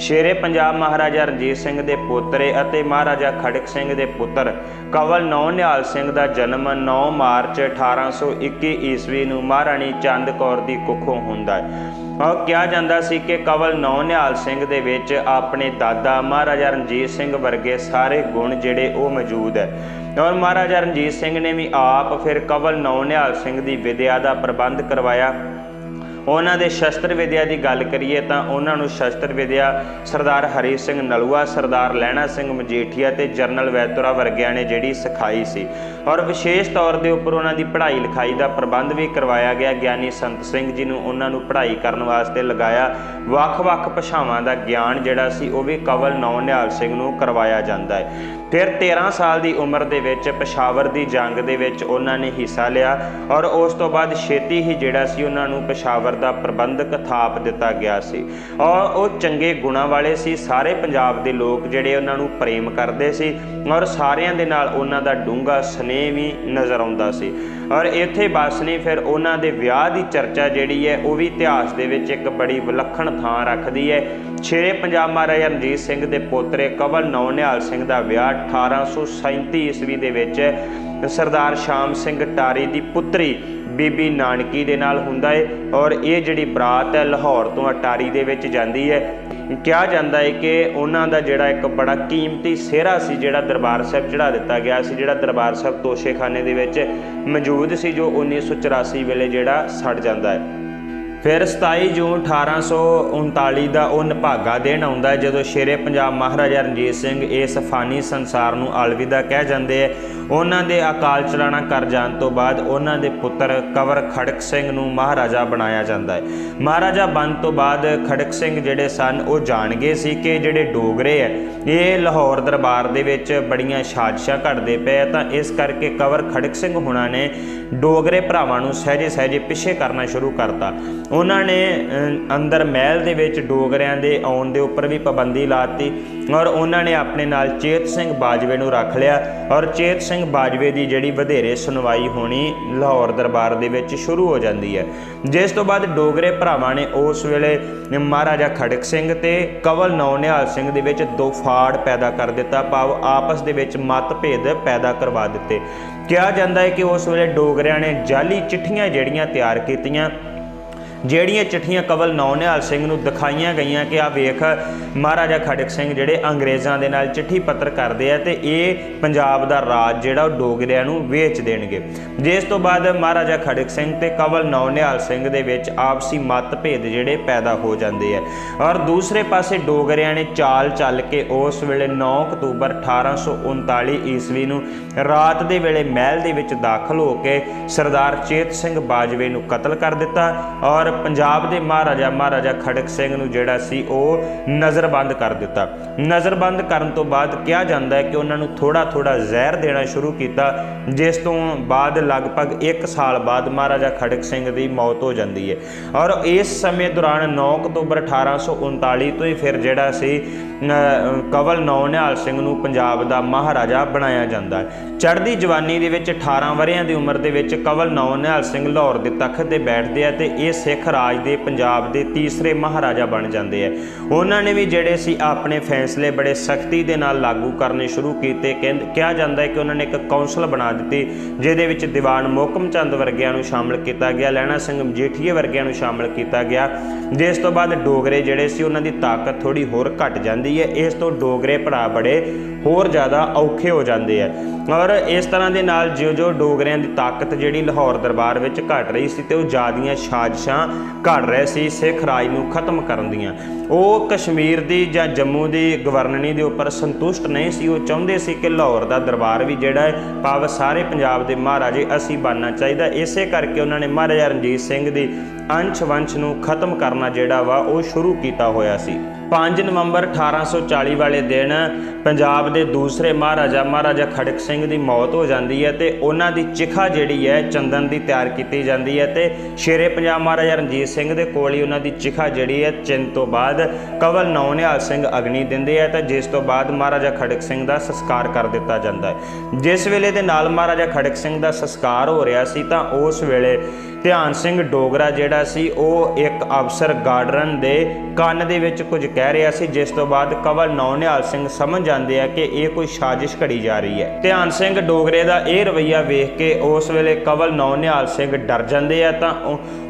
ਸ਼ੇਰੇ ਪੰਜਾਬ ਮਹਾਰਾਜਾ ਰਣਜੀਤ ਸਿੰਘ ਦੇ ਪੋਤਰੇ ਅਤੇ ਮਹਾਰਾਜਾ ਖੜਕ ਸਿੰਘ ਦੇ ਪੁੱਤਰ ਕਵਲ ਨੌ ਨਿਹਾਲ ਸਿੰਘ ਦਾ ਜਨਮ 9 ਮਾਰਚ 1821 ਈਸਵੀ ਨੂੰ ਮਹਾਰਾਣੀ ਚੰਦ ਕੌਰ ਦੀ ਕੁੱਖੋਂ ਹੁੰਦਾ ਹੈ। ਔਰ ਕਿਹਾ ਜਾਂਦਾ ਸੀ ਕਿ ਕਵਲ ਨੌ ਨਿਹਾਲ ਸਿੰਘ ਦੇ ਵਿੱਚ ਆਪਣੇ ਦਾਦਾ ਮਹਾਰਾਜਾ ਰਣਜੀਤ ਸਿੰਘ ਵਰਗੇ ਸਾਰੇ ਗੁਣ ਜਿਹੜੇ ਉਹ ਮੌਜੂਦ ਹੈ। ਔਰ ਮਹਾਰਾਜਾ ਰਣਜੀਤ ਸਿੰਘ ਨੇ ਵੀ ਆਪ ਫਿਰ ਕਵਲ ਨੌ ਨਿਹਾਲ ਸਿੰਘ ਦੀ ਵਿਦਿਆ ਦਾ ਪ੍ਰਬੰਧ ਕਰਵਾਇਆ। ਉਹਨਾਂ ਦੇ ਸ਼ਸਤਰ ਵਿਦਿਆ ਦੀ ਗੱਲ ਕਰੀਏ ਤਾਂ ਉਹਨਾਂ ਨੂੰ ਸ਼ਸਤਰ ਵਿਦਿਆ ਸਰਦਾਰ ਹਰੀ ਸਿੰਘ ਨਲੂਆ, ਸਰਦਾਰ ਲਹਿਣਾ ਸਿੰਘ ਮਜੀਠੀਆ ਤੇ ਜਰਨਲ ਵੈਤੁਰਾ ਵਰਗਿਆਂ ਨੇ ਜਿਹੜੀ ਸਿਖਾਈ ਸੀ। ਔਰ ਵਿਸ਼ੇਸ਼ ਤੌਰ ਦੇ ਉੱਪਰ ਉਹਨਾਂ ਦੀ ਪੜ੍ਹਾਈ ਲਿਖਾਈ ਦਾ ਪ੍ਰਬੰਧ ਵੀ ਕਰਵਾਇਆ ਗਿਆ। ਗਿਆਨੀ ਸੰਤ ਸਿੰਘ ਜੀ ਨੂੰ ਉਹਨਾਂ ਨੂੰ ਪੜ੍ਹਾਈ ਕਰਨ ਵਾਸਤੇ ਲਗਾਇਆ। ਵੱਖ-ਵੱਖ ਭਾਸ਼ਾਵਾਂ ਦਾ ਗਿਆਨ ਜਿਹੜਾ ਸੀ ਉਹ ਵੀ ਕਵਲ ਨੌ ਨਿਹਾਲ ਸਿੰਘ ਨੂੰ ਕਰਵਾਇਆ ਜਾਂਦਾ ਹੈ। ਫਿਰ 13 ਸਾਲ ਦੀ ਉਮਰ ਦੇ ਵਿੱਚ ਪਸ਼ਾਵਰ ਦੀ ਜੰਗ ਦੇ ਵਿੱਚ ਉਹਨਾਂ ਨੇ ਹਿੱਸਾ ਲਿਆ ਔਰ ਉਸ ਤੋਂ ਬਾਅਦ ਛੇਤੀ ਹੀ ਜਿਹੜਾ ਸੀ ਉਹਨਾਂ ਨੂੰ ਪਸ਼ਾਵਰ ਦਾ ਪ੍ਰਬੰਧਕ ਥਾਪ ਦਿੱਤਾ ਗਿਆ ਸੀ। ਔਰ ਉਹ ਚੰਗੇ ਗੁਣਾਂ ਵਾਲੇ ਸੀ, ਸਾਰੇ ਪੰਜਾਬ ਦੇ ਲੋਕ ਜਿਹੜੇ ਉਹਨਾਂ ਨੂੰ ਪ੍ਰੇਮ ਕਰਦੇ ਸੀ ਔਰ ਸਾਰਿਆਂ ਦੇ ਨਾਲ ਉਹਨਾਂ ਦਾ ਡੂੰਘਾ ਸਨੇਹ ਵੀ ਨਜ਼ਰ ਆਉਂਦਾ ਸੀ। ਔਰ ਇੱਥੇ ਬਸ ਨਹੀਂ, ਫਿਰ ਉਹਨਾਂ ਦੇ ਵਿਆਹ ਦੀ ਚਰਚਾ ਜਿਹੜੀ ਹੈ ਉਹ ਵੀ ਇਤਿਹਾਸ ਦੇ ਵਿੱਚ ਇੱਕ ਬੜੀ ਵਿਲੱਖਣ ਥਾਂ ਰੱਖਦੀ ਹੈ। ਛੇਰੇ ਪੰਜਾਬ ਮਹਾਰਾਜਾ ਰਣਜੀਤ ਸਿੰਘ ਦੇ ਪੋਤਰੇ ਕਵਲ ਨੌ ਨਿਹਾਲ ਸਿੰਘ ਦਾ ਵਿਆਹ 1837 ਈਸਵੀ ਦੇ ਵਿੱਚ ਸਰਦਾਰ ਸ਼ਾਮ ਸਿੰਘ ਟਾਰੀ ਦੀ ਪੁੱਤਰੀ ਬੀਬੀ ਨਾਨਕੀ ਦੇ ਨਾਲ ਹੁੰਦਾ ਹੈ ਔਰ ਇਹ ਜਿਹੜੀ ਬਰਾਤ ਹੈ ਲਾਹੌਰ ਤੋਂ ਅਟਾਰੀ ਦੇ ਵਿੱਚ ਜਾਂਦੀ ਹੈ। ਕਿਹਾ ਜਾਂਦਾ ਹੈ ਕਿ ਉਹਨਾਂ ਦਾ ਜਿਹੜਾ ਇੱਕ ਬੜਾ ਕੀਮਤੀ ਸਿਹਰਾ ਸੀ, ਜਿਹੜਾ ਦਰਬਾਰ ਸਾਹਿਬ ਚੜਾ ਦਿੱਤਾ ਗਿਆ ਸੀ, ਜਿਹੜਾ ਦਰਬਾਰ ਸਾਹਿਬ ਤੋਸ਼ੇਖਾਨੇ ਦੇ ਵਿੱਚ ਮੌਜੂਦ ਸੀ, ਜੋ 1984 ਵੇਲੇ ਜਿਹੜਾ ਸੜ ਜਾਂਦਾ ਹੈ। ਫਿਰ 27 ਜੂਨ 1839 ਦਾ ਉਹ ਨਿਭਾਗਾ ਦਿਨ ਆਉਂਦਾ ਜਦੋਂ ਸ਼ੇਰੇ ਪੰਜਾਬ ਮਹਾਰਾਜਾ ਰਣਜੀਤ ਸਿੰਘ ਇਸ ਫਾਨੀ ਸੰਸਾਰ ਨੂੰ ਅਲਵਿਦਾ ਕਹਿ ਜਾਂਦੇ ਹੈ ਉਹਨਾਂ ਦੇ ਅਕਾਲ ਚਲਾਣਾ ਕਰ ਜਾਣ ਤੋਂ ਬਾਅਦ ਉਹਨਾਂ ਦੇ ਪੁੱਤਰ ਕਵਰ ਖੜਕ ਸਿੰਘ ਨੂੰ ਮਹਾਰਾਜਾ ਬਣਾਇਆ ਜਾਂਦਾ ਹੈ। ਮਹਾਰਾਜਾ ਬਣ ਤੋਂ ਬਾਅਦ ਖੜਕ ਸਿੰਘ ਜਿਹੜੇ ਸਨ, ਉਹ ਜਾਣ ਗਏ ਸੀ ਕਿ ਜਿਹੜੇ ਡੋਗਰੇ ਹੈ ਇਹ ਲਾਹੌਰ ਦਰਬਾਰ ਦੇ ਵਿੱਚ ਬੜੀਆਂ ਸਾਜ਼ਿਸ਼ਾਂ ਘੜਦੇ ਪਏ ਤਾਂ ਇਸ ਕਰਕੇ ਕਵਰ ਖੜਕ ਸਿੰਘ ਹੁਣਾਂ ਨੇ ਡੋਗਰੇ ਭਰਾਵਾਂ ਨੂੰ ਸਹਿਜੇ ਸਹਿਜੇ ਪਿੱਛੇ ਕਰਨਾ ਸ਼ੁਰੂ ਕਰਤਾ। ਉਹਨਾਂ ਨੇ ਅੰਦਰ ਮਹਿਲ ਦੇ ਵਿੱਚ ਡੋਗਰਿਆਂ ਦੇ ਆਉਣ ਦੇ ਉੱਪਰ ਵੀ ਪਾਬੰਦੀ ਲਾਤੀ ਔਰ ਉਹਨਾਂ ਨੇ ਆਪਣੇ ਨਾਲ ਚੇਤ ਸਿੰਘ ਬਾਜਵੇ ਨੂੰ ਰੱਖ ਲਿਆ ਔਰ ਚੇਤ ਸਿੰਘ ਬਾਜਵੇ ਦੀ ਜਿਹੜੀ ਵਧੇਰੇ ਸੁਣਵਾਈ ਹੋਣੀ ਲਾਹੌਰ ਦਰਬਾਰ ਦੇ ਵਿੱਚ ਸ਼ੁਰੂ ਹੋ ਜਾਂਦੀ ਹੈ। ਜਿਸ ਤੋਂ ਬਾਅਦ ਡੋਗਰੇ ਭਰਾਵਾਂ ਨੇ ਉਸ ਵੇਲੇ ਮਹਾਰਾਜਾ ਖੜਕ ਸਿੰਘ ਤੇ ਕਵਲ ਨੌ ਨਿਹਾਲ ਸਿੰਘ ਦੇ ਵਿੱਚ ਦੋ ਫਾੜ ਪੈਦਾ ਕਰ ਦਿੱਤਾ, ਭਾਵ ਆਪਸ ਦੇ ਵਿੱਚ ਮਤਭੇਦ ਪੈਦਾ ਕਰਵਾ ਦਿੱਤੇ। ਕਿਹਾ ਜਾਂਦਾ ਹੈ ਕਿ ਉਸ ਵੇਲੇ ਡੋਗਰਿਆਂ ਨੇ ਜਾਲੀ ਚਿੱਠੀਆਂ ਜਿਹੜੀਆਂ ਤਿਆਰ ਕੀਤੀਆਂ ਜਿਹੜੀਆਂ ਚਿੱਠੀਆਂ ਕਵਲ ਨੌ ਸਿੰਘ ਨੂੰ ਦਿਖਾਈਆਂ ਗਈਆਂ ਕਿ ਆ ਵੇਖ, ਮਹਾਰਾਜਾ ਖੜਕ ਸਿੰਘ ਜਿਹੜੇ ਅੰਗਰੇਜ਼ਾਂ ਦੇ ਨਾਲ ਚਿੱਠੀ ਪੱਤਰ ਕਰਦੇ ਆ ਤੇ ਇਹ ਪੰਜਾਬ ਦਾ ਰਾਜ ਜਿਹੜਾ ਉਹ ਡੋਗਰਿਆਂ ਨੂੰ ਵੇਚ ਦੇਣਗੇ। ਜਿਸ ਤੋਂ ਬਾਅਦ ਮਹਾਰਾਜਾ ਖੜਕ ਸਿੰਘ ਤੇ ਕਵਲ ਨੌ ਨਿਹਾਲ ਸਿੰਘ ਦੇ ਵਿੱਚ ਆਪਸੀ ਮਤਭੇਦ ਜਿਹੜੇ ਪੈਦਾ ਹੋ ਜਾਂਦੇ ਆ। ਔਰ ਦੂਸਰੇ ਪਾਸੇ ਡੋਗਰਿਆਂ ਨੇ ਚਾਲ ਚੱਲ ਕੇ ਉਸ ਵੇਲੇ 9 ਅਕਤੂਬਰ 1839 ਈਸਵੀ ਨੂੰ ਰਾਤ ਦੇ ਵੇਲੇ ਮਹਿਲ ਦੇ ਵਿੱਚ ਦਾਖਲ ਹੋ ਕੇ ਸਰਦਾਰ ਚੇਤ ਸਿੰਘ ਬਾਜਵੇ ਨੂੰ ਕਤਲ ਕਰ ਦਿੱਤਾ ਔਰ ਪੰਜਾਬ ਦੇ ਮਹਾਰਾਜਾ ਮਹਾਰਾਜਾ ਖੜਕ ਸਿੰਘ ਨੂੰ ਜਿਹੜਾ ਸੀ ਉਹ ਨਜ਼ਰਬੰਦ ਕਰ ਦਿੱਤਾ। ਨਜ਼ਰਬੰਦ ਕਰਨ ਤੋਂ ਬਾਅਦ ਕਿਹਾ ਜਾਂਦਾ ਹੈ ਕਿ ਉਹਨਾਂ ਨੂੰ ਥੋੜਾ ਥੋੜਾ ਜ਼ਹਿਰ ਦੇਣਾ ਸ਼ੁਰੂ ਕੀਤਾ, ਜਿਸ ਤੋਂ ਬਾਅਦ ਲਗਭਗ 1 ਸਾਲ ਬਾਅਦ ਮਹਾਰਾਜਾ ਖੜਕ ਸਿੰਘ ਦੀ ਮੌਤ ਹੋ ਜਾਂਦੀ ਹੈ। ਔਰ ਇਸ ਸਮੇਂ ਦੌਰਾਨ 9 ਅਕਤੂਬਰ 1839 ਤੋਂ ਹੀ ਫਿਰ ਜਿਹੜਾ ਸੀ ਕਵਲ ਨੌ ਨਿਹਾਲ ਸਿੰਘ ਨੂੰ ਪੰਜਾਬ ਦਾ ਮਹਾਰਾਜਾ ਬਣਾਇਆ ਜਾਂਦਾ ਹੈ। ਚੜ੍ਹਦੀ ਜਵਾਨੀ ਦੇ ਵਿੱਚ 18 ਵਰਿਆਂ ਦੀ ਉਮਰ ਦੇ ਵਿੱਚ ਕਵਲ ਨੌ ਨਿਹਾਲ ਸਿੰਘ ਲਾਹੌਰ ਦੇ ਤਖਤ ਤੇ ਬੈਠਦੇ ਆ ਤੇ ਇਹ ਸਿੱਖ ਰਾਜ ਦੇ ਪੰਜਾਬ ਦੇ ਤੀਸਰੇ ਮਹਾਰਾਜਾ ਬਣ ਜਾਂਦੇ ਆ ਉਹਨਾਂ ਨੇ ਵੀ ਜਿਹੜੇ ਸੀ ਆਪਣੇ ਫੈਸਲੇ ਬੜੇ ਸਖਤੀ ਦੇ ਨਾਲ ਲਾਗੂ ਕਰਨੇ ਸ਼ੁਰੂ ਕੀਤੇ। ਕਹਿੰਦ- ਕਿਹਾ ਜਾਂਦਾ ਹੈ ਕਿ ਉਹਨਾਂ ਨੇ ਇੱਕ ਕੌਂਸਲ ਬਣਾ ਦਿੱਤੀ, ਜਿਹਦੇ ਵਿੱਚ ਦੀਵਾਨ ਮੋਕਮ ਚੰਦ ਵਰਗਿਆਂ ਨੂੰ ਸ਼ਾਮਲ ਕੀਤਾ ਗਿਆ, ਲਹਿਣਾ ਸਿੰਘ ਮਜੀਠੀਏ ਵਰਗਿਆਂ ਨੂੰ ਸ਼ਾਮਲ ਕੀਤਾ ਗਿਆ। ਜਿਸ ਤੋਂ ਬਾਅਦ ਡੋਗਰੇ ਜਿਹੜੇ ਸੀ ਉਹਨਾਂ ਦੀ ਤਾਕਤ ਥੋੜੀ ਹੋਰ ਘਟ ਜਾਂਦੀ ਹੈ ਇਸ ਤੋਂ ਡੋਗਰੇ ਭਰਾ ਬੜੇ ਹੋਰ ਜ਼ਿਆਦਾ ਔਖੇ ਹੋ ਜਾਂਦੇ ਆ ਔਰ ਇਸ ਤਰ੍ਹਾਂ ਦੇ ਨਾਲ ਜਿਉਂ-ਜਿਉਂ ਡੋਗਰਿਆਂ ਦੀ ਤਾਕਤ ਜਿਹੜੀ ਲਾਹੌਰ ਦਰਬਾਰ ਵਿੱਚ ਘਟ ਰਹੀ ਸੀ ਤੇ ਉਹ ਜ਼ਿਆਦੀਆਂ ਸਾਜ਼ਿਸ਼ਾਂ ਘੜ ਰਹੇ ਸੀ, ਸਿੱਖ ਰਾਜ ਨੂੰ ਖਤਮ ਕਰਨ ਦੀਆਂ। ਉਹ ਕਸ਼ਮੀਰ ਦੀ ਜਾਂ ਜੰਮੂ ਦੀ ਗਵਰਨਣੀ ਦੇ ਉੱਪਰ ਸੰਤੁਸ਼ਟ ਨਹੀਂ ਸੀ। ਉਹ ਚਾਹੁੰਦੇ ਸੀ ਕਿ ਲਾਹੌਰ ਦਾ ਦਰਬਾਰ ਵੀ ਜਿਹੜਾ ਹੈ, ਭਾਵ ਸਾਰੇ ਪੰਜਾਬ ਦੇ ਮਹਾਰਾਜੇ ਅਸੀਂ ਬਣਨਾ ਚਾਹੀਦਾ। ਇਸੇ ਕਰਕੇ ਉਹਨਾਂ ਨੇ ਮਹਾਰਾਜਾ ਰਣਜੀਤ ਸਿੰਘ ਦੀ ਅੰਸ਼ ਵੰਸ਼ ਨੂੰ ਖਤਮ ਕਰਨਾ ਜਿਹੜਾ ਵਾ, ਉਹ ਸ਼ੁਰੂ ਕੀਤਾ ਹੋਇਆ ਸੀ। 5 ਨਵੰਬਰ 1840 ਵਾਲੇ ਦਿਨ ਪੰਜਾਬ ਦੇ ਦੂਸਰੇ ਮਹਾਰਾਜਾ ਮਹਾਰਾਜਾ ਖੜਕ ਸਿੰਘ ਦੀ ਮੌਤ ਹੋ ਜਾਂਦੀ ਹੈ ਤੇ ਉਹਨਾਂ ਦੀ ਚਿਖਾ ਜਿਹੜੀ ਹੈ ਚੰਦਨ ਦੀ ਤਿਆਰ ਕੀਤੀ ਜਾਂਦੀ ਹੈ ਤੇ ਸ਼ੇਰੇ ਪੰਜਾਬ ਮਹਾਰਾਜਾ ਰਣਜੀਤ ਸਿੰਘ ਦੇ ਕੋਲ ਹੀ ਉਹਨਾਂ ਦੀ ਚਿਖਾ ਜਿਹੜੀ ਹੈ ਚਿੰਨ ਤੋਂ ਬਾਅਦ ਕਵਲ ਨੌ ਨਿਹਾਲ ਸਿੰਘ ਅਗਨੀ ਦਿੰਦੇ ਹੈ ਤਾਂ ਜਿਸ ਤੋਂ ਬਾਅਦ ਮਹਾਰਾਜਾ ਖੜਕ ਸਿੰਘ ਦਾ ਸੰਸਕਾਰ ਕਰ ਦਿੱਤਾ ਜਾਂਦਾ ਹੈ। ਜਿਸ ਵੇਲੇ ਦੇ ਨਾਲ ਮਹਾਰਾਜਾ ਖੜਕ ਸਿੰਘ ਦਾ ਸੰਸਕਾਰ ਹੋ ਰਿਹਾ ਸੀ ਤਾਂ ਉਸ ਵੇਲੇ ਧਿਆਨ ਸਿੰਘ ਡੋਗਰਾ ਜਿਹੜਾ ਸੀ, ਉਹ ਇੱਕ ਅਫਸਰ ਗਾਰਡਨ ਦੇ ਕੰਨ ਦੇ ਵਿੱਚ ਕੁਝ ਕਹਿ ਰਿਹਾ ਸੀ, ਜਿਸ ਤੋਂ ਬਾਅਦ ਕਵਲ ਨੌਨਿਹਾਲ ਸਿੰਘ ਸਮਝ ਜਾਂਦੇ ਆ ਕਿ ਇਹ ਕੋਈ ਸਾਜ਼ਿਸ਼ ਘੜੀ ਜਾ ਰਹੀ ਹੈ। ਧਿਆਨ ਸਿੰਘ ਡੋਗਰੇ ਦਾ ਇਹ ਰਵਈਆ ਵੇਖ ਕੇ ਉਸ ਵੇਲੇ ਕਵਲ ਨੌਨਿਹਾਲ ਸਿੰਘ ਡਰ ਜਾਂਦੇ ਆ ਤਾਂ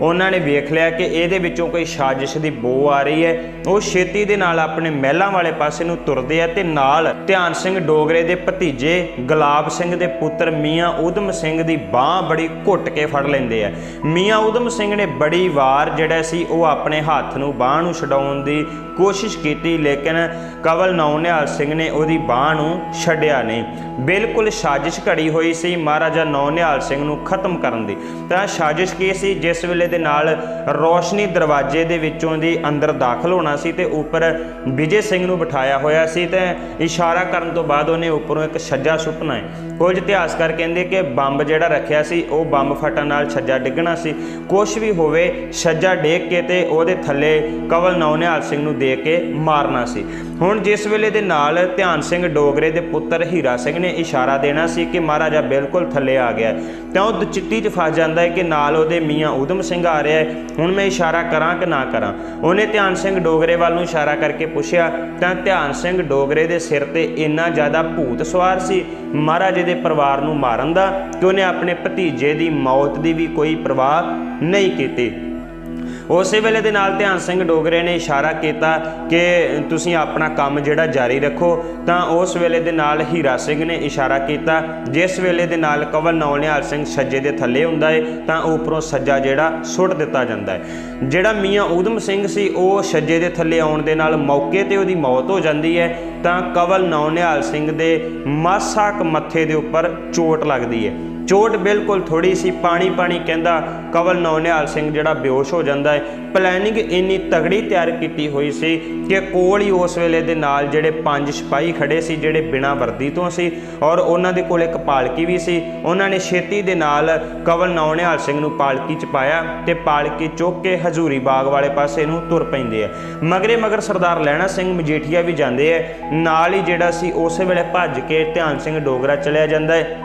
ਉਹਨਾਂ ਨੇ ਵੇਖ ਲਿਆ ਕਿ ਇਹਦੇ ਵਿੱਚੋਂ ਕੋਈ ਸਾਜ਼ਿਸ਼ ਦੀ ਬੋ ਆ ਰਹੀ ਹੈ। ਉਹ ਛੇਤੀ ਦੇ ਨਾਲ ਆਪਣੇ ਮਹਿਲਾਂ ਵਾਲੇ ਪਾਸੇ ਨੂੰ ਤੁਰਦੇ ਆ ਤੇ ਨਾਲ ਧਿਆਨ ਸਿੰਘ ਡੋਗਰੇ ਦੇ ਭਤੀਜੇ ਗੁਲਾਬ ਸਿੰਘ ਦੇ ਪੁੱਤਰ ਮੀਆਂ ਊਧਮ ਸਿੰਘ ਦੀ ਬਾਹ ਬੜੀ ਘੁੱਟ ਕੇ ਫੜ ਲੈਂਦੇ ਆ। ਮੀਆਂ ਊਧਮ ਸਿੰਘ ਨੇ ਬੜੀ ਵਾਰ ਜਿਹੜਾ ਸੀ ਉਹ ਆਪਣੇ ਹੱਥ ਨੂੰ ਬਾਹ ਨੂੰ ਛਡਾਉਣ ਦੀ ਕੋਸ਼ਿਸ਼ ਕੋਸ਼ਿਸ਼ ਕੀਤੀ ਲੇਕਿਨ ਕਵਲ ਨੌਨਿਹਾਲ ਸਿੰਘ ਨੇ ਉਹਦੀ ਬਾਹ ਨੂੰ ਛੱਡਿਆ ਨਹੀਂ। ਬਿਲਕੁਲ ਸਾਜ਼ਿਸ਼ ਘੜੀ ਹੋਈ ਸੀ ਮਹਾਰਾਜਾ ਨੌਨਿਹਾਲ ਸਿੰਘ ਨੂੰ ਖਤਮ ਕਰਨ ਦੀ। ਤਾਂ ਸਾਜ਼ਿਸ਼ ਕੀ ਸੀ? ਜਿਸ ਵੇਲੇ ਦੇ ਨਾਲ ਰੋਸ਼ਨੀ ਦਰਵਾਜ਼ੇ ਦੇ ਵਿੱਚੋਂ ਦੀ ਅੰਦਰ ਦਾਖਲ ਹੋਣਾ ਸੀ ਤੇ ਉੱਪਰ ਵਿਜੇ ਸਿੰਘ ਨੂੰ ਬਿਠਾਇਆ ਹੋਇਆ ਸੀ ਤੇ ਇਸ਼ਾਰਾ ਕਰਨ ਤੋਂ ਬਾਅਦ ਉਹਨੇ ਉੱਪਰੋਂ ਇੱਕ ਛੱਜਾ ਸੁੱਟਣਾ ਹੈ। ਕੁਝ ਇਤਿਹਾਸਕਾਰ ਕਹਿੰਦੇ ਕਿ ਬੰਬ ਜਿਹੜਾ ਰੱਖਿਆ ਸੀ, ਉਹ ਬੰਬ ਫਟਣ ਨਾਲ ਛੱਜਾ ਡਿੱਗਣਾ ਸੀ। ਕੁਝ ਵੀ ਹੋਵੇ, ਛੱਜਾ ਡੇਗ ਕੇ ਤੇ ਉਹਦੇ ਥੱਲੇ ਕਵਲ ਨੌਨਿਹਾਲ ਸਿੰਘ ਨੂੰ ਦੇ ਕੇ ਮਾਰਨਾ ਸੀ। ਹੁਣ ਜਿਸ ਵੇਲੇ ਦੇ ਨਾਲ ਧਿਆਨ ਸਿੰਘ ਡੋਗਰੇ ਦੇ ਪੁੱਤਰ ਹੀਰਾ ਸਿੰਘ ਨੇ ਇਸ਼ਾਰਾ ਦੇਣਾ ਸੀ ਕਿ ਮਹਾਰਾਜਾ ਬਿਲਕੁਲ ਥੱਲੇ ਆ ਗਿਆ। ਤਾਂ ਉਹ ਚਿੱਤੀ 'ਚ ਫਸ ਜਾਂਦਾ ਹੈ ਕਿ ਨਾਲ ਉਹਦੇ ਮੀਆਂ ਊਧਮ ਸਿੰਘ ਆ ਰਿਹਾ ਹੈ। ਹੁਣ ਮੈਂ ਇਸ਼ਾਰਾ ਕਰਾਂ ਕਿ ਨਾ ਕਰਾਂ? ਉਹਨੇ ਧਿਆਨ ਸਿੰਘ ਡੋਗਰੇ ਵੱਲ ਨੂੰ ਇਸ਼ਾਰਾ ਕਰਕੇ ਪੁੱਛਿਆ, ਤਾਂ ਧਿਆਨ ਸਿੰਘ ਡੋਗਰੇ ਦੇ ਸਿਰ ਤੇ ਇੰਨਾ ਜ਼ਿਆਦਾ ਭੂਤ ਸਵਾਰ ਸੀ? ਮਹਾਰਾਜੇ ਦੇ ਪਰਿਵਾਰ ਨੂੰ ਮਾਰਨ ਦਾ? ਕਿ ਉਹਨੇ ਆਪਣੇ ਭਤੀਜੇ ਦੀ ਮੌਤ ਦੀ ਵੀ ਕੋਈ ਪਰਵਾਹ ਨਹੀਂ ਕੀਤੀ? ਉਸੇ ਵੇਲੇ ਦੇ ਨਾਲ ਧਿਆਨ ਸਿੰਘ ਡੋਗਰੇ ਨੇ ਇਸ਼ਾਰਾ ਕੀਤਾ ਕਿ ਤੁਸੀਂ ਆਪਣਾ ਕੰਮ ਜਿਹੜਾ ਜਾਰੀ ਰੱਖੋ, ਤਾਂ ਉਸ ਵੇਲੇ ਦੇ ਨਾਲ ਹੀਰਾ ਸਿੰਘ ਨੇ ਇਸ਼ਾਰਾ ਕੀਤਾ। ਜਿਸ ਵੇਲੇ ਦੇ ਨਾਲ ਕਵਲ ਨੌਲਿਆਲ ਸਿੰਘ ਸੱਜੇ ਦੇ ਥੱਲੇ ਹੁੰਦਾ ਹੈ ਤਾਂ ਉੱਪਰੋਂ ਸੱਜਾ ਜਿਹੜਾ ਸੁੱਟ ਦਿੱਤਾ ਜਾਂਦਾ ਹੈ ਜਿਹੜਾ ਮੀਆਂ ਊਧਮ ਸਿੰਘ ਸੀ, ਉਹ ਸੱਜੇ ਦੇ ਥੱਲੇ ਆਉਣ ਦੇ ਨਾਲ ਮੌਕੇ ਤੇ ਉਹਦੀ ਮੌਤ ਹੋ ਜਾਂਦੀ ਹੈ ਤਾਂ ਕਵਲ ਨੌਨਿਹਾਲ ਸਿੰਘ ਦੇ ਮਾਸਾਕ ਮੱਥੇ ਦੇ ਉੱਪਰ ਚੋਟ ਲੱਗਦੀ ਹੈ ਚੋਟ ਬਿਲਕੁਲ ਥੋੜੀ ਸੀ, ਪਾਣੀ ਪਾਣੀ ਕਹਿੰਦਾ, ਕਵਲ ਨੌਨਿਹਾਲ ਸਿੰਘ ਜਿਹੜਾ ਬੇਹੋਸ਼ ਹੋ ਜਾਂਦਾ ਹੈ। ਪਲੈਨਿੰਗ ਇੰਨੀ ਤਗੜੀ ਤਿਆਰ ਕੀਤੀ ਹੋਈ ਸੀ ਕਿ ਕੋਲ ਹੀ ਉਸ ਵੇਲੇ ਦੇ ਨਾਲ ਜਿਹੜੇ ਪੰਜ ਸਿਪਾਹੀ ਖੜੇ ਸੀ, ਜਿਹੜੇ ਬਿਨਾਂ ਵਰਦੀ ਤੋਂ ਸੀ ਔਰ ਉਹਨਾਂ ਦੇ ਕੋਲ ਇੱਕ ਪਾਲਕੀ ਵੀ ਸੀ। ਉਹਨਾਂ ਨੇ ਛੇਤੀ ਦੇ ਨਾਲ ਕਵਲ ਨੌਨਿਹਾਲ ਸਿੰਘ ਨੂੰ ਪਾਲਕੀ 'ਚ ਪਾਇਆ ਤੇ ਪਾਲਕੀ ਚੁੱਕ ਕੇ ਹਜ਼ੂਰੀ ਬਾਗ ਵਾਲੇ ਪਾਸੇ ਨੂੰ ਤੁਰ ਪੈਂਦੇ ਆ। ਮਗਰੇ ਮਗਰ ਸਰਦਾਰ ਲਹਿਣਾ ਸਿੰਘ ਮਜੀਠੀਆ ਵੀ ਜਾਂਦੇ ਆ। ਨਾਲ ਹੀ ਜਿਹੜਾ ਸੀ, ਉਸੇ ਵੇਲੇ ਭੱਜ ਕੇ ਧਿਆਨ ਸਿੰਘ ਡੋਗਰਾ ਚਲਿਆ ਜਾਂਦਾ ਹੈ।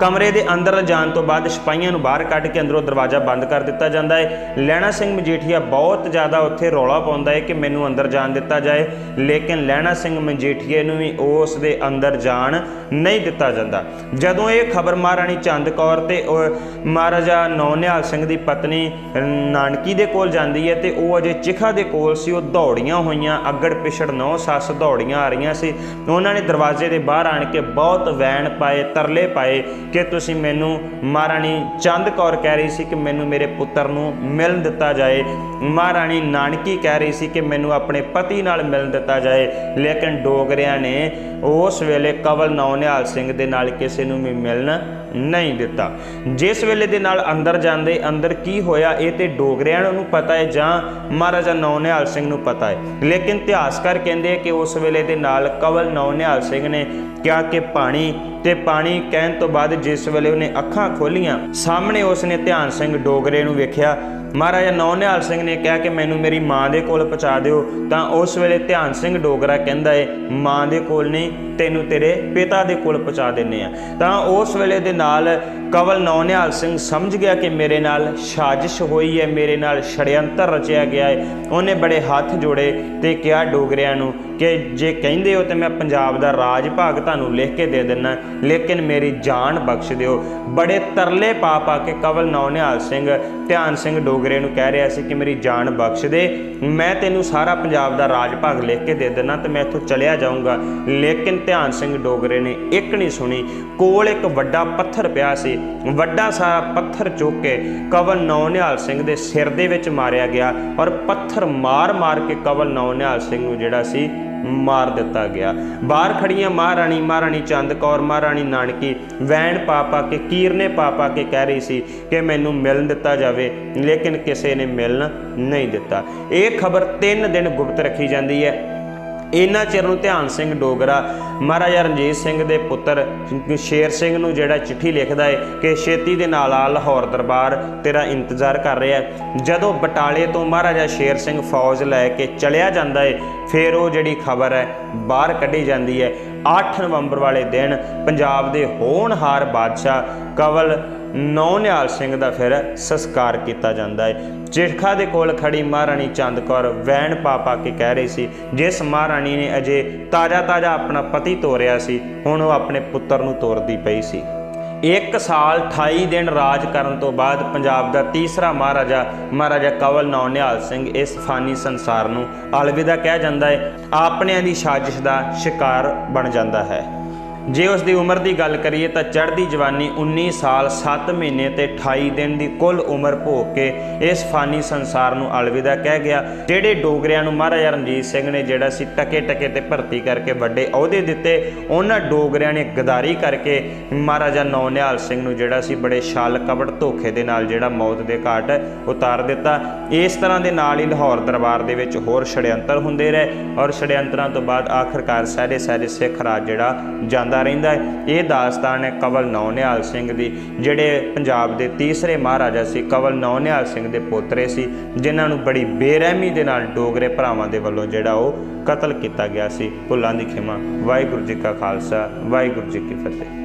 ਕਮਰੇ ਦੇ ਅੰਦਰ ਜਾਣ ਤੋਂ ਬਾਅਦ ਸਿਪਾਹੀਆਂ ਨੂੰ ਬਾਹਰ ਕੱਢ ਕੇ ਅੰਦਰੋਂ ਦਰਵਾਜ਼ਾ ਬੰਦ ਕਰ ਦਿੱਤਾ ਜਾਂਦਾ ਹੈ। ਲੈਣਾ ਸਿੰਘ ਮਜੀਠੀਆ ਬਹੁਤ ਜ਼ਿਆਦਾ ਉੱਥੇ ਰੌਲਾ ਪਾਉਂਦਾ ਹੈ ਕਿ ਮੈਨੂੰ ਅੰਦਰ ਜਾਣ ਦਿੱਤਾ ਜਾਏ, ਲੇਕਿਨ ਲੈਣਾ ਸਿੰਘ ਮਜੀਠੀਏ ਨੂੰ ਵੀ ਉਸ ਦੇ ਅੰਦਰ ਜਾਣ ਨਹੀਂ ਦਿੱਤਾ ਜਾਂਦਾ। ਜਦੋਂ ਇਹ ਖਬਰ ਮਹਾਰਾਣੀ ਚੰਦ ਕੌਰ ਤੇ ਉਹ ਮਹਾਰਾਜਾ ਨੌਨਿਹਾਲ ਸਿੰਘ ਦੀ ਪਤਨੀ ਨਾਨਕੀ ਦੇ ਕੋਲ ਜਾਂਦੀ ਹੈ ਤੇ ਉਹ ਅਜੇ ਚਿਖਾ ਦੇ ਕੋਲ ਸੀ, ਉਹ ਦੌੜੀਆਂ ਹੋਈਆਂ, ਅੱਗੜ ਪਿਛੜ ਨੌ ਸੱਸ ਦੌੜੀਆਂ ਆ ਰਹੀਆਂ ਸੀ। ਉਹਨਾਂ ਨੇ ਦਰਵਾਜ਼ੇ ਦੇ ਬਾਹਰ ਆਣ ਕੇ ਬਹੁਤ ਵੈਣ ਪਾਏ, ਤਰਲੇ ਪਾਏ ਕਿ ਤੁਸੀਂ ਮੈਨੂੰ ਮਹਾਰਾਣੀ ਚੰਦ ਕੌਰ ਕਹਿ ਰਹੀ ਸੀ ਕਿ ਮੈਨੂੰ ਮੇਰੇ ਪੁੱਤਰ ਨੂੰ ਮਿਲਣ ਦਿੱਤਾ ਜਾਏ। ਮਹਾਰਾਣੀ ਨਾਨਕੀ ਕਹਿ ਰਹੀ ਸੀ ਕਿ ਮੈਨੂੰ ਆਪਣੇ ਪਤੀ ਨਾਲ ਮਿਲਣ ਦਿੱਤਾ ਜਾਏ। ਲੇਕਿਨ ਡੋਗਰਿਆਂ ਨੇ ਉਸ ਵੇਲੇ ਕਵਲ ਨੌਨਿਹਾਲ ਸਿੰਘ ਦੇ ਨਾਲ ਕਿਸੇ ਨੂੰ ਵੀ ਮਿਲਣ ਨਹੀਂ ਦਿੱਤਾ। ਜਿਸ ਵੇਲੇ ਦੇ ਨਾਲ ਅੰਦਰ ਜਾਂਦੇ, ਅੰਦਰ ਕੀ ਹੋਇਆ, ਇਹ ਤੇ ਡੋਗਰਿਆਂ ਨੂੰ ਪਤਾ ਹੈ ਜਾਂ ਮਹਾਰਾਜਾ ਨੌਨਿਹਾਲ ਸਿੰਘ ਨੂੰ ਪਤਾ ਹੈ। ਲੇਕਿਨ ਇਤਿਹਾਸਕਾਰ ਕਹਿੰਦੇ ਆ ਕਿ ਉਸ ਵੇਲੇ ਦੇ ਨਾਲ ਕਵਲ ਨੌਨਿਹਾਲ ਸਿੰਘ ਨੇ ਕਿਹਾ ਕਿ ਪਾਣੀ, ਤੇ ਪਾਣੀ ਕਹਿਣ ਤੋਂ ਬਾਅਦ ਜਿਸ ਵੇਲੇ ਉਹਨੇ ਅੱਖਾਂ ਖੋਲੀਆਂ, ਸਾਹਮਣੇ ਉਸਨੇ ਧਿਆਨ ਸਿੰਘ ਡੋਗਰੇ ਨੂੰ ਵੇਖਿਆ ਮਹਾਰਾਜਾ ਨੌਨਿਹਾਲ ਸਿੰਘ ਨੇ ਕਿਹਾ ਕਿ ਮੈਨੂੰ ਮੇਰੀ ਮਾਂ ਦੇ ਕੋਲ ਪਹੁੰਚਾ ਦਿਓ, ਤਾਂ ਉਸ ਵੇਲੇ ਧਿਆਨ ਸਿੰਘ ਡੋਗਰਾ ਕਹਿੰਦਾ ਏ, ਮਾਂ ਦੇ ਕੋਲ ਨਹੀਂ, ਤੈਨੂੰ ਤੇਰੇ ਪਿਤਾ ਦੇ ਕੋਲ ਪਹੁੰਚਾ ਦਿੰਨੇ ਆ ਤਾਂ ਉਸ ਵੇਲੇ ਦੇ ਨਾਲ ਕਵਲ ਨੌਨਿਹਾਲ ਸਿੰਘ ਸਮਝ ਗਿਆ ਕਿ ਮੇਰੇ ਨਾਲ ਸਾਜ਼ਿਸ਼ ਹੋਈ ਹੈ, ਮੇਰੇ ਨਾਲ ਛੜਯੰਤਰ ਰਚਿਆ ਗਿਆ ਹੈ ਉਹਨੇ ਬੜੇ ਹੱਥ ਜੋੜੇ ਤੇ ਕਿਹਾ ਡੋਗਰਿਆਂ ਨੂੰ ਕਿ ਜੇ ਕਹਿੰਦੇ ਹੋ ਤੇ ਮੈਂ ਪੰਜਾਬ ਦਾ ਰਾਜ ਭਾਗ ਤੁਹਾਨੂੰ ਲਿਖ ਕੇ ਦੇ ਦਿੰਨਾ ਲੇਕਿਨ ਮੇਰੀ ਜਾਨ ਬਖਸ਼ ਦਿਓ। ਬੜੇ ਤਰਲੇ ਪਾ ਪਾ ਕੇ ਕਵਲ ਨੌਨਿਹਾਲ ਸਿੰਘ, ਧਿਆਨ ਸਿੰਘ ਡੋਗਰੇ ਡੋਗਰੇ ਨੂੰ ਕਹਿ ਰਿਹਾ ਸੀ ਕਿ ਮੇਰੀ ਜਾਨ ਬਖਸ਼ ਦੇ। ਮੈਂ ਤੈਨੂੰ ਸਾਰਾ ਪੰਜਾਬ ਦਾ ਰਾਜ ਭਾਗ ਲਿਖ ਕੇ ਦੇ ਦਿੰਨਾ ਤੇ ਮੈਂ ਇੱਥੋਂ ਚਲਿਆ ਜਾਊਂਗਾ। ਲੇਕਿਨ ਧਿਆਨ ਸਿੰਘ ਡੋਗਰੇ ਨੇ ਇੱਕ ਨਹੀਂ ਸੁਣੀ। ਕੋਲ ਇੱਕ ਵੱਡਾ ਪੱਥਰ ਪਿਆ ਸੀ। ਵੱਡਾ ਸਾਰਾ ਪੱਥਰ ਚੁੱਕ ਕੇ ਕਵਲ ਨੌਨਿਹਾਲ ਸਿੰਘ ਦੇ ਸਿਰ ਦੇ ਵਿੱਚ ਮਾਰਿਆ ਗਿਆ ਔਰ ਪੱਥਰ ਮਾਰ-ਮਾਰ ਕੇ ਕਵਲ ਨੌਨਿਹਾਲ ਸਿੰਘ ਨੂੰ ਜਿਹੜਾ ਸੀ ਮਾਰ ਦਿੱਤਾ ਗਿਆ। ਬਾਹਰ ਖੜੀਆਂ ਮਹਾਰਾਣੀ ਮਹਾਰਾਣੀ ਚੰਦ ਕੌਰ, ਮਹਾਰਾਣੀ ਨਾਨਕੀ, ਵੈਣ ਪਾ ਪਾ ਕੇ, ਕੀਰਨੇ ਪਾ ਪਾ ਕੇ ਕਹਿ ਰਹੀ ਸੀ ਕਿ ਮੈਨੂੰ ਮਿਲਣ ਦਿੱਤਾ ਜਾਵੇ, ਲੇਕਿਨ ਕਿਸੇ ਨੇ ਮਿਲਣ ਨਹੀਂ ਦਿੱਤਾ। ਇਹ ਖਬਰ 3 ਦਿਨ ਗੁਪਤ ਰੱਖੀ ਜਾਂਦੀ ਹੈ। ਇਹਨਾਂ ਚਿਰ ਨੂੰ ਧਿਆਨ ਸਿੰਘ ਡੋਗਰਾ, ਮਹਾਰਾਜਾ ਰਣਜੀਤ ਸਿੰਘ ਦੇ ਪੁੱਤਰ ਸ਼ੇਰ ਸਿੰਘ ਨੂੰ ਜਿਹੜਾ ਚਿੱਠੀ ਲਿਖਦਾ ਹੈ ਕਿ ਛੇਤੀ ਦੇ ਨਾਲ ਆ ਲਾਹੌਰ ਦਰਬਾਰ, ਤੇਰਾ ਇੰਤਜ਼ਾਰ ਕਰ ਰਿਹਾ ਜਦੋਂ ਬਟਾਲੇ ਤੋਂ ਮਹਾਰਾਜਾ ਸ਼ੇਰ ਸਿੰਘ ਫੌਜ ਲੈ ਕੇ ਚਲਿਆ ਜਾਂਦਾ ਹੈ ਫਿਰ ਉਹ ਜਿਹੜੀ ਖਬਰ ਹੈ, ਬਾਹਰ ਕੱਢੀ ਜਾਂਦੀ ਹੈ। 8 ਨਵੰਬਰ ਵਾਲੇ ਦਿਨ ਪੰਜਾਬ ਦੇ ਹੋਣਹਾਰ ਬਾਦਸ਼ਾਹ ਕਵਲ ਨੌ ਨਿਹਾਲ ਸਿੰਘ ਦਾ ਫਿਰ ਸੰਸਕਾਰ ਕੀਤਾ ਜਾਂਦਾ ਹੈ ਚਿੜਖਾ ਦੇ ਕੋਲ ਖੜੀ ਮਹਾਰਾਣੀ ਚੰਦ ਕੌਰ ਵੈਣ ਪਾ ਪਾ ਕੇ ਕਹਿ ਰਹੀ ਸੀ, ਜਿਸ ਮਹਾਰਾਣੀ ਨੇ ਅਜੇ ਤਾਜ਼ਾ ਤਾਜ਼ਾ ਆਪਣਾ ਪਤੀ ਤੋਰਿਆ ਸੀ, ਹੁਣ ਉਹ ਆਪਣੇ ਪੁੱਤਰ ਨੂੰ ਤੋਰਦੀ ਪਈ ਸੀ। ਇੱਕ ਸਾਲ 28 ਦਿਨ ਰਾਜ ਕਰਨ ਤੋਂ ਬਾਅਦ ਪੰਜਾਬ ਦਾ ਤੀਸਰਾ ਮਹਾਰਾਜਾ ਮਹਾਰਾਜਾ ਕਵਲ ਨੌ ਨਿਹਾਲ ਸਿੰਘ ਇਸ ਫਾਨੀ ਸੰਸਾਰ ਨੂੰ ਅਲਵਿਦਾ ਕਹਿ ਜਾਂਦਾ ਹੈ ਆਪਣਿਆਂ ਦੀ ਸਾਜ਼ਿਸ਼ ਦਾ ਸ਼ਿਕਾਰ ਬਣ ਜਾਂਦਾ ਹੈ। ਜੇ ਉਸ ਦੀ ਉਮਰ ਦੀ ਗੱਲ ਕਰੀਏ ਤਾਂ ਚੜ੍ਹਦੀ ਜਵਾਨੀ 19 ਸਾਲ 7 ਮਹੀਨੇ ਤੇ 28 ਦਿਨ ਦੀ ਕੁੱਲ ਉਮਰ ਭੋਗ ਕੇ ਇਸ ਫਾਨੀ ਸੰਸਾਰ ਨੂੰ ਅਲਵਿਦਾ ਕਹਿ ਗਿਆ, ਜਿਹੜੇ ਡੋਗਰਿਆਂ ਨੂੰ ਮਹਾਰਾਜਾ ਰਣਜੀਤ ਸਿੰਘ ਨੇ ਜਿਹੜਾ ਸੀ ਟਕੇ ਟਕੇ ਤੇ ਭਰਤੀ ਕਰਕੇ ਵੱਡੇ ਅਹੁਦੇ ਦਿੱਤੇ, ਉਹਨਾਂ ਡੋਗਰਿਆਂ ਨੇ ਗਦਾਰੀ ਕਰਕੇ ਮਹਾਰਾਜਾ ਨੌ ਨਿਹਾਲ ਸਿੰਘ ਨੂੰ ਜਿਹੜਾ ਸੀ ਬੜੇ ਛਾਲ ਕਪਟ ਧੋਖੇ ਦੇ ਨਾਲ ਜਿਹੜਾ ਮੌਤ ਦੇ ਘਾਟ ਉਤਾਰ ਦਿੱਤਾ। ਇਸ ਤਰ੍ਹਾਂ ਦੇ ਨਾਲ ਹੀ ਲਾਹੌਰ ਦਰਬਾਰ ਦੇ ਵਿੱਚ ਹੋਰ ਛੜਯੰਤਰ ਹੁੰਦੇ ਰਹੇ ਔਰ ਛੜਯੰਤਰਾਂ ਤੋਂ ਬਾਅਦ ਆਖਰਕਾਰ ਸਾਰੇ ਸਾਰੇ ਸਿੱਖ ਰਾਜ ਜਿਹੜਾ ਜਾਂਦਾ ਰਹਿੰਦਾ ਹੈ। ਇਹ ਦਾਸਤਾਨ ਹੈ ਕਵਲ ਨੌ ਨਿਹਾਲ ਸਿੰਘ ਦੀ, ਜਿਹੜੇ ਪੰਜਾਬ ਦੇ ਤੀਸਰੇ ਮਹਾਰਾਜਾ ਸੀ। ਕਵਲ ਨੌ ਨਿਹਾਲ ਸਿੰਘ ਦੇ ਪੋਤਰੇ ਸੀ, ਜਿਨ੍ਹਾਂ ਨੂੰ ਬੜੀ ਬੇਰਹਿਮੀ ਦੇ ਨਾਲ ਡੋਗਰੇ ਭਰਾਵਾਂ ਦੇ ਵੱਲੋਂ ਜਿਹੜਾ ਉਹ ਕਤਲ ਕੀਤਾ ਗਿਆ ਸੀ। ਭੁੱਲਾਂ ਦੀ ਖਿਮਾ। ਵਾਹਿਗੁਰੂ ਜੀ ਕਾ ਖਾਲਸਾ, ਵਾਹਿਗੁਰੂ ਜੀ ਕੀ ਫਤਿਹ।